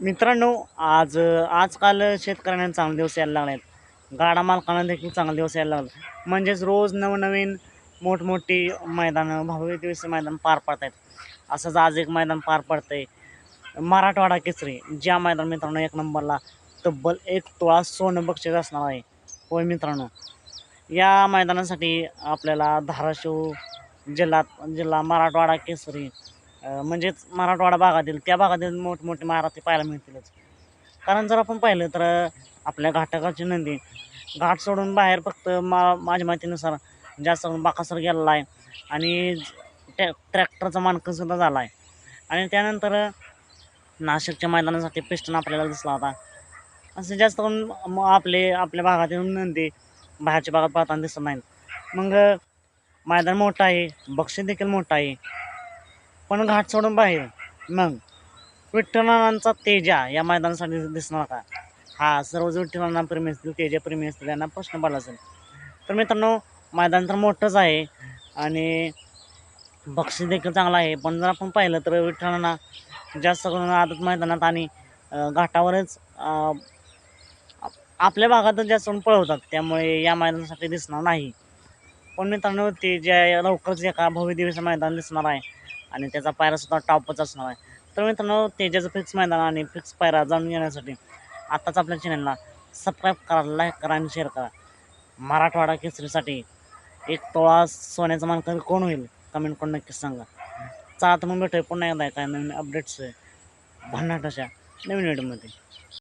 मित्रांनो आज आजकाल शेतकऱ्यांना चांगले दिवस यायला लागले आहेत गाडा मालकांना देखील चांगले दिवस यायला लागले. म्हणजेच रोज नवनवीन मोठमोठी मैदानं भव्य दिवस मैदान पार पडत आहेत असंच आज एक मैदान पार पडतंय. मराठवाडा केसरी ज्या मैदान मित्रांनो एक नंबरला तब्बल एक तोळा सोनं बक्षीस असणार आहे. होय मित्रांनो या मैदानासाठी आपल्याला धाराशिव जिल्ह्यात जिल्हा मराठवाडा केसरी म्हणजेच मराठवाडा भागातील त्या भागातील मोठमोठे महाराष्ट्र पाहायला मिळतीलच. कारण जर आपण पाहिलं तर आपल्या घाटाकडची नंदी घाट सोडून बाहेर फक्त मा माझ्या माहितीनुसार जास्त करून बाकासर गेलेला आहे आणि ट्रॅ ट्रॅक्टरचा मानकसुद्धा झाला आहे. आणि त्यानंतर नाशिकच्या मैदानासाठी पिस्टन आपल्याला दिसला होता. असं जास्त करून आपले आपल्या भागातील नंदी बाहेरच्या भागात पाहताना दिसत नाहीत. मग मैदान मोठं आहे बक्षीस देखील मोठं आहे. पण घाट सोडून बाहेर मग विठ्ठलांचा तेजा या मैदानासाठी दिसणार का हा सर्वच विठ्ठलांना प्रेमी असतील तेजा प्रेमी असतील यांना प्रश्न पडला असेल. तर मित्रांनो मैदान तर मोठंच आहे आणि बक्षीस देखील चांगलं आहे. पण जर आपण पाहिलं तर विठ्ठलांना जास्त करून आदत मैदानात आणि घाटावरच आपल्या भागातच जास्त करून पळवतात त्यामुळे या मैदानासाठी दिसणार नाही. पण मित्रांनो ते जे लवकरच एका भव्य दिवस मैदान दिसणार आहे. आणि त्याचा पायरासुद्धा टॉपच असणार आहे. तर मित्रांनो तेजाचं फिक्स मैदान आणि फिक्स पायरा जाणून घेण्यासाठी आत्ताच आपल्या चॅनलला सबस्क्राईब करा लाईक करा आणि शेअर करा. मराठवाडा केसरीसाठी एक तोळा सोन्याचा मानकरी कोण होईल? कमेंट करून नक्कीच सांगा. चला तर मग भेटूया पुन्हा एकदा काय नवीन अपडेट्स भन्नाट अशा नवीन व्हिडिओमध्ये